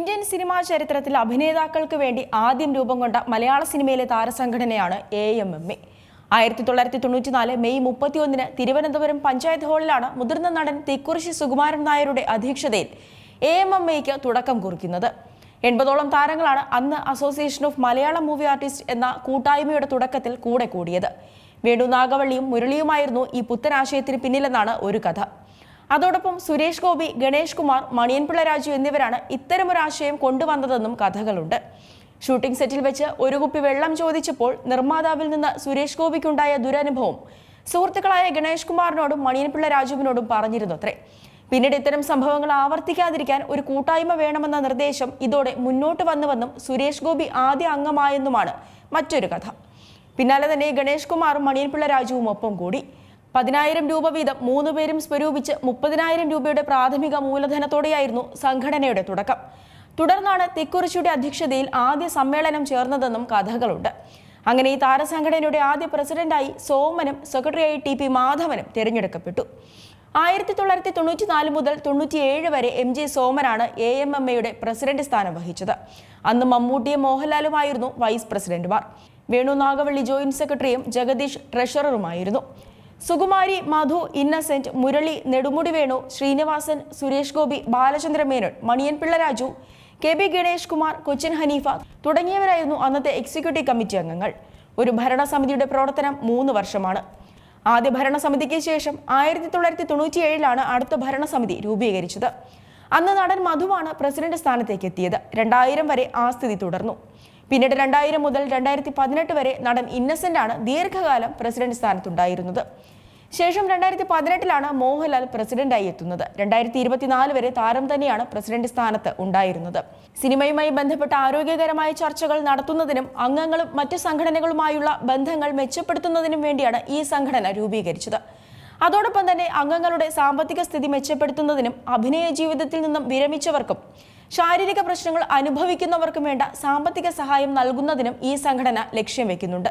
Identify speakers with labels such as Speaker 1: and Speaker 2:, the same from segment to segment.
Speaker 1: Indian cinema ചരിത്രത്തിൽ അഭിനേതാക്കൾക്ക് വേണ്ടി ആദ്യം രൂപം കൊണ്ട മലയാള സിനിമയിലെ താരസംഘടനയാണ് എ എം എം എ ആയിരത്തി തൊള്ളായിരത്തി തൊണ്ണൂറ്റിനാല് മെയ് മുപ്പത്തിയൊന്നിന് തിരുവനന്തപുരം പഞ്ചായത്ത് ഹാളിലാണ് മുതിർന്ന നടൻ തിക്കുറിശി സുകുമാരൻ നായരുടെ അധ്യക്ഷതയിൽ എ എം എം എക്ക് തുടക്കം കുറിക്കുന്നത്. എൺപതോളം താരങ്ങളാണ് അന്ന് association of Malayalam movie artist എന്ന കൂട്ടായ്മയുടെ തുടക്കത്തിൽ കൂടെ കൂടിയത്. വേണു നാഗവള്ളിയും മുരളിയുമായിരുന്നു ഈ പുത്തനാശയത്തിന് പിന്നിലെന്നാണ് ഒരു കഥ. അതോടൊപ്പം സുരേഷ് ഗോപി ഗണേഷ് കുമാർ മണിയൻപിള്ള രാജു എന്നിവരാണ് ഇത്തരമൊരു ആശയം കൊണ്ടുവന്നതെന്നും കഥകളുണ്ട്. ഷൂട്ടിംഗ് സെറ്റിൽ വെച്ച് ഒരു കുപ്പി വെള്ളം ചോദിച്ചപ്പോൾ നിർമ്മാതാവിൽ നിന്ന് സുരേഷ് ഗോപിക്കുണ്ടായ ദുരനുഭവം സുഹൃത്തുക്കളായ ഗണേഷ് കുമാറിനോടും മണിയൻപിള്ള രാജുവിനോടും പറഞ്ഞിരുന്നു അത്രേ പിന്നീട് ഇത്തരം സംഭവങ്ങൾ ആവർത്തിക്കാതിരിക്കാൻ ഒരു കൂട്ടായ്മ വേണമെന്ന നിർദ്ദേശം ഇതോടെ മുന്നോട്ട് വന്നുവെന്നും സുരേഷ് ഗോപി ആദ്യ അംഗമായെന്നുമാണ് മറ്റൊരു കഥ. പിന്നാലെ തന്നെ ഗണേഷ് കുമാറും മണിയൻപിള്ള രാജുവും ഒപ്പം കൂടി. പതിനായിരം രൂപ വീതം മൂന്ന് പേരും സ്വരൂപിച്ച് മുപ്പതിനായിരം രൂപയുടെ പ്രാഥമിക മൂലധനത്തോടെയായിരുന്നു സംഘടനയുടെ തുടക്കം. തുടർന്നാണ് തിക്കുറിച്ചിയുടെ അധ്യക്ഷതയിൽ ആദ്യ സമ്മേളനം ചേർന്നതെന്നും കഥകളുണ്ട്. അങ്ങനെ ഈ താരസംഘടനയുടെ ആദ്യ പ്രസിഡന്റായി സോമനും സെക്രട്ടറിയായി ടി പി മാധവനും തിരഞ്ഞെടുക്കപ്പെട്ടു. ആയിരത്തി തൊള്ളായിരത്തി തൊണ്ണൂറ്റി നാല് മുതൽ തൊണ്ണൂറ്റിയേഴ് വരെ എം ജെ സോമനാണ് എ എം എം എയുടെ പ്രസിഡന്റ് സ്ഥാനം വഹിച്ചത്. അന്ന് മമ്മൂട്ടിയും മോഹൻലാലുമായിരുന്നു വൈസ് പ്രസിഡന്റുമാർ. വേണു നാഗവള്ളി ജോയിന്റ് സെക്രട്ടറിയും ജഗദീഷ് ട്രഷററുമായിരുന്നു. സുകുമാരി മധു ഇന്നസെന്റ് മുരളി നെടുമുടി വേണു ശ്രീനിവാസൻ സുരേഷ് ഗോപി ബാലചന്ദ്ര മേനോൻ മണിയൻ പിള്ളരാജു കെ ബി ഗണേഷ് കുമാർ കൊച്ചിൻ ഹനീഫ തുടങ്ങിയവരായിരുന്നു അന്നത്തെ എക്സിക്യൂട്ടീവ് കമ്മിറ്റി അംഗങ്ങൾ. ഒരു ഭരണസമിതിയുടെ പ്രവർത്തനം മൂന്ന് വർഷമാണ്. ആദ്യ ഭരണസമിതിക്ക് ശേഷം ആയിരത്തി തൊള്ളായിരത്തി തൊണ്ണൂറ്റി ഏഴിലാണ് അടുത്ത ഭരണസമിതി രൂപീകരിച്ചത്. അന്ന് നടൻ മധുവാണ് പ്രസിഡന്റ് സ്ഥാനത്തേക്ക് എത്തിയത്. രണ്ടായിരം വരെ ആ സ്ഥിതി തുടർന്നു. പിന്നീട് രണ്ടായിരം മുതൽ രണ്ടായിരത്തി പതിനെട്ട് വരെ നടൻ ഇന്നസെന്റ് ആണ് ദീർഘകാലം പ്രസിഡന്റ് സ്ഥാനത്തുണ്ടായിരുന്നത്. ശേഷം രണ്ടായിരത്തി പതിനെട്ടിലാണ് മോഹൻലാൽ പ്രസിഡന്റായി എത്തുന്നത്. രണ്ടായിരത്തി ഇരുപത്തിനാല് വരെ താരം തന്നെയാണ് പ്രസിഡന്റ് സ്ഥാനത്ത് ഉണ്ടായിരുന്നത്. സിനിമയുമായി ബന്ധപ്പെട്ട ആരോഗ്യകരമായ ചർച്ചകൾ നടത്തുന്നതിനും അംഗങ്ങളും മറ്റ് സംഘടനകളുമായുള്ള ബന്ധങ്ങൾ മെച്ചപ്പെടുത്തുന്നതിനും വേണ്ടിയാണ് ഈ സംഘടന രൂപീകരിച്ചത്. അതോടൊപ്പം തന്നെ അംഗങ്ങളുടെ സാമ്പത്തിക സ്ഥിതി മെച്ചപ്പെടുത്തുന്നതിനും അഭിനയ ജീവിതത്തിൽ നിന്നും വിരമിച്ചവർക്കും ശാരീരിക പ്രശ്നങ്ങൾ അനുഭവിക്കുന്നവർക്കും വേണ്ട സാമ്പത്തിക സഹായം നൽകുന്നതിനും ഈ സംഘടന ലക്ഷ്യം വെക്കുന്നുണ്ട്.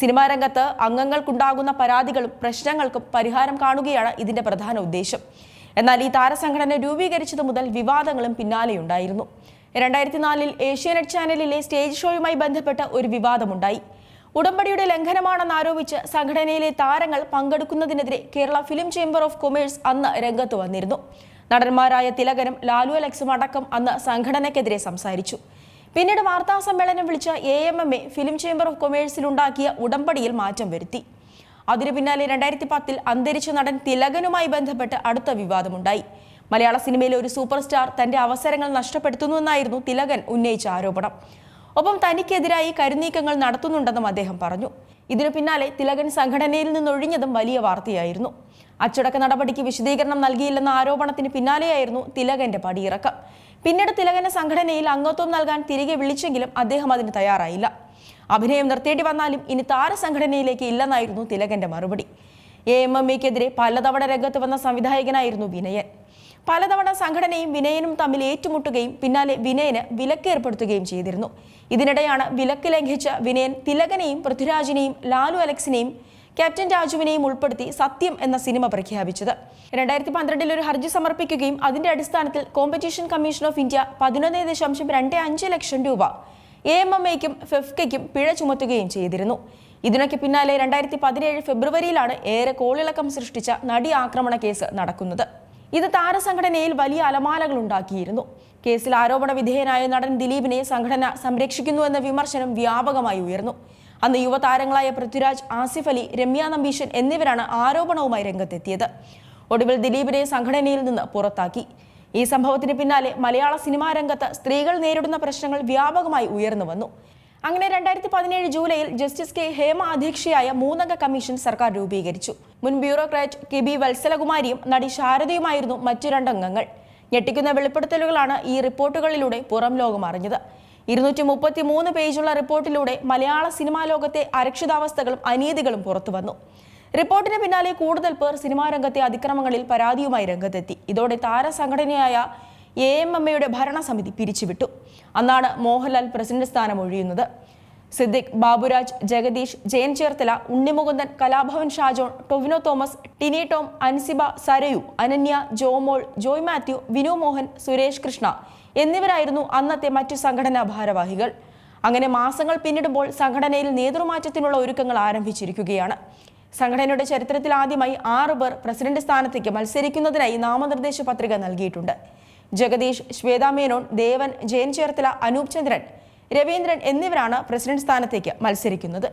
Speaker 1: സിനിമാ രംഗത്ത് അംഗങ്ങൾക്കുണ്ടാകുന്ന പരാതികളും പ്രശ്നങ്ങൾക്കും പരിഹാരം കാണുകയാണ് ഇതിന്റെ പ്രധാന ഉദ്ദേശം. എന്നാൽ ഈ താരസംഘടന രൂപീകരിച്ചത് മുതൽ വിവാദങ്ങളും പിന്നാലെയുണ്ടായിരുന്നു. രണ്ടായിരത്തി നാലിൽ ഏഷ്യാനെറ്റ് ചാനലിലെ സ്റ്റേജ് ഷോയുമായി ബന്ധപ്പെട്ട ഒരു വിവാദമുണ്ടായി. ഉടമ്പടിയുടെ ലംഘനമാണെന്നാരോപിച്ച് സംഘടനയിലെ താരങ്ങൾ പങ്കെടുക്കുന്നതിനെതിരെ Kerala film chamber of commerce അന്ന് രംഗത്ത് വന്നിരുന്നു. നടന്മാരായ തിലകനും ലാലു അലക്സും അടക്കം അന്ന് സംഘടനയ്ക്കെതിരെ സംസാരിച്ചു. പിന്നീട് വാർത്താ സമ്മേളനം വിളിച്ച A M M A film chamber of കൊമേഴ്സിൽ ഉണ്ടാക്കിയ ഉടമ്പടിയിൽ മാറ്റം വരുത്തി. അതിനു പിന്നാലെ രണ്ടായിരത്തി പത്തിൽ അന്തരിച്ച നടൻ തിലകനുമായി ബന്ധപ്പെട്ട് അടുത്ത വിവാദമുണ്ടായി. മലയാള സിനിമയിലെ ഒരു സൂപ്പർ സ്റ്റാർ തന്റെ അവസരങ്ങൾ നഷ്ടപ്പെടുത്തുന്നുവെന്നായിരുന്നു തിലകൻ ഉന്നയിച്ച ആരോപണം. ഒപ്പം തനിക്കെതിരായി കരുനീക്കങ്ങൾ നടത്തുന്നുണ്ടെന്നും അദ്ദേഹം പറഞ്ഞു. ഇതിനു പിന്നാലെ തിലകൻ സംഘടനയിൽ നിന്നൊഴിഞ്ഞതും വലിയ വാർത്തയായിരുന്നു. അച്ചടക്ക നടപടിക്ക് വിശദീകരണം നൽകിയില്ലെന്ന ആരോപണത്തിന് പിന്നാലെയായിരുന്നു തിലകന്റെ പടിയിറക്കം. പിന്നീട് തിലകന്റെ സംഘടനയിൽ അംഗത്വം നൽകാൻ തിരികെ വിളിച്ചെങ്കിലും അദ്ദേഹം അതിന് തയ്യാറായില്ല. അഭിനയം നിർത്തേണ്ടി വന്നാലും ഇനി താരസംഘടനയിലേക്ക് ഇല്ലെന്നായിരുന്നു തിലകന്റെ മറുപടി. എ എം എം എക്കെതിരെ പലതവണ രംഗത്ത് വന്ന സംവിധായകനായിരുന്നു വിനയൻ. പലതവണ സംഘടനയും വിനയനും തമ്മിൽ ഏറ്റുമുട്ടുകയും പിന്നാലെ വിനയന് വിലക്ക് ഏർപ്പെടുത്തുകയും ചെയ്തിരുന്നു. ഇതിനിടെയാണ് വിലക്ക് ലംഘിച്ച വിനയൻ തിലകനെയും പൃഥ്വിരാജിനെയും ലാലു അലക്സിനെയും ക്യാപ്റ്റൻ രാജുവിനെയും ഉൾപ്പെടുത്തി സത്യം എന്ന സിനിമ പ്രഖ്യാപിച്ചത്. രണ്ടായിരത്തി പന്ത്രണ്ടിൽ ഒരു ഹർജി സമർപ്പിക്കുകയും അതിന്റെ അടിസ്ഥാനത്തിൽ കോമ്പറ്റീഷൻ കമ്മീഷൻ ഓഫ് ഇന്ത്യ പതിനൊന്ന് ദശാംശം രണ്ട് അഞ്ച് ലക്ഷം രൂപ എ എം എം എക്കും ഫെഫ്കയ്ക്കും പിഴ ചുമത്തുകയും ചെയ്തിരുന്നു. ഇതിനൊക്കെ പിന്നാലെ രണ്ടായിരത്തി പതിനേഴ് ഫെബ്രുവരിയിലാണ് ഏറെ കോളിളക്കം സൃഷ്ടിച്ച നടി ആക്രമണ കേസ് നടക്കുന്നത്. ഇത് താരസംഘടനയിൽ വലിയ അലമാലകൾ ഉണ്ടാക്കിയിരുന്നു. കേസിൽ ആരോപണ വിധേയനായ നടൻ ദിലീപിനെ സംഘടന സംരക്ഷിക്കുന്നുവെന്ന വിമർശനം വ്യാപകമായി ഉയർന്നു. അന്ന് യുവതാരങ്ങളായ പൃഥ്വിരാജ് ആസിഫ് അലി രമ്യ നമ്പീശൻ എന്നിവരാണ് ആരോപണവുമായി രംഗത്തെത്തിയത്. ഒടുവിൽ ദിലീപിനെ സംഘടനയിൽ നിന്ന് പുറത്താക്കി. ഈ സംഭവത്തിന് പിന്നാലെ മലയാള സിനിമാ രംഗത്ത് സ്ത്രീകൾ നേരിടുന്ന പ്രശ്നങ്ങൾ വ്യാപകമായി ഉയർന്നു വന്നു. അങ്ങനെ രണ്ടായിരത്തി പതിനേഴ് ജൂലൈയിൽ ജസ്റ്റിസ് കെ ഹേമ അധ്യക്ഷയായ മൂന്നംഗ കമ്മീഷൻ സർക്കാർ രൂപീകരിച്ചു. മുൻ ബ്യൂറോക്രാറ്റ് കെ ബി വത്സലകുമാരിയും നടി ശാരദയുമായിരുന്നു മറ്റു രണ്ടംഗങ്ങൾ. ഞെട്ടിക്കുന്ന വെളിപ്പെടുത്തലുകളാണ് ഈ റിപ്പോർട്ടുകളിലൂടെ പുറം ലോകം അറിഞ്ഞത്. ഇരുന്നൂറ്റി മുപ്പത്തി മൂന്ന് പേജുള്ള റിപ്പോർട്ടിലൂടെ മലയാള സിനിമാ ലോകത്തെ അരക്ഷിതാവസ്ഥകളും അനീതികളും പുറത്തു വന്നു. റിപ്പോർട്ടിന് പിന്നാലെ കൂടുതൽ പേർ സിനിമാ രംഗത്തെ അതിക്രമങ്ങളിൽ പരാതിയുമായി രംഗത്തെത്തി. ഇതോടെ താരസംഘടനയായ എ എം എമ്മയുടെ ഭരണസമിതി പിരിച്ചുവിട്ടു. അന്നാണ് മോഹൻലാൽ പ്രസിഡന്റ് സ്ഥാനം ഒഴിയുന്നത്. സിദ്ദിഖ് ബാബുരാജ് ജഗദീഷ് ജയൻ ചേർത്തല ഉണ്ണിമുകുന്ദൻ കലാഭവൻ ഷാജോൺ ടൊവിനോ തോമസ് ടിനി ടോം അൻസിബ സരയു അനന്യ ജോമോൾ ജോയ് മാത്യു വിനു മോഹൻ സുരേഷ് കൃഷ്ണ എന്നിവരായിരുന്നു അന്നത്തെ മറ്റു സംഘടനാ ഭാരവാഹികൾ. അങ്ങനെ മാസങ്ങൾ പിന്നിടുമ്പോൾ സംഘടനയിൽ നേതൃമാറ്റത്തിനുള്ള ഒരുക്കങ്ങൾ ആരംഭിച്ചിരിക്കുകയാണ്. സംഘടനയുടെ ചരിത്രത്തിൽ ആദ്യമായി ആറ് പേർ പ്രസിഡന്റ് സ്ഥാനത്തേക്ക് മത്സരിക്കുന്നതിനായി നാമനിർദ്ദേശ പത്രിക നൽകിയിട്ടുണ്ട്. ജഗദീഷ് ശ്വേതാ മേനോൻ ദേവൻ ജയൻ ചേർത്തല അനൂപ് ചന്ദ്രൻ രവീന്ദ്രൻ എന്നിവരാണ് പ്രസിഡന്റ് സ്ഥാനത്തേക്ക് മത്സരിക്കുന്നത്.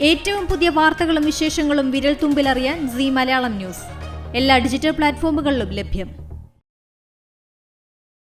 Speaker 2: ഏറ്റവും പുതിയ വാർത്തകളും വിശേഷങ്ങളും വിരൽ തുമ്പിലറിയാൻ സി മലയാളം ന്യൂസ്. എല്ലാ ഡിജിറ്റൽ പ്ലാറ്റ്ഫോമുകളിലും ലഭ്യം.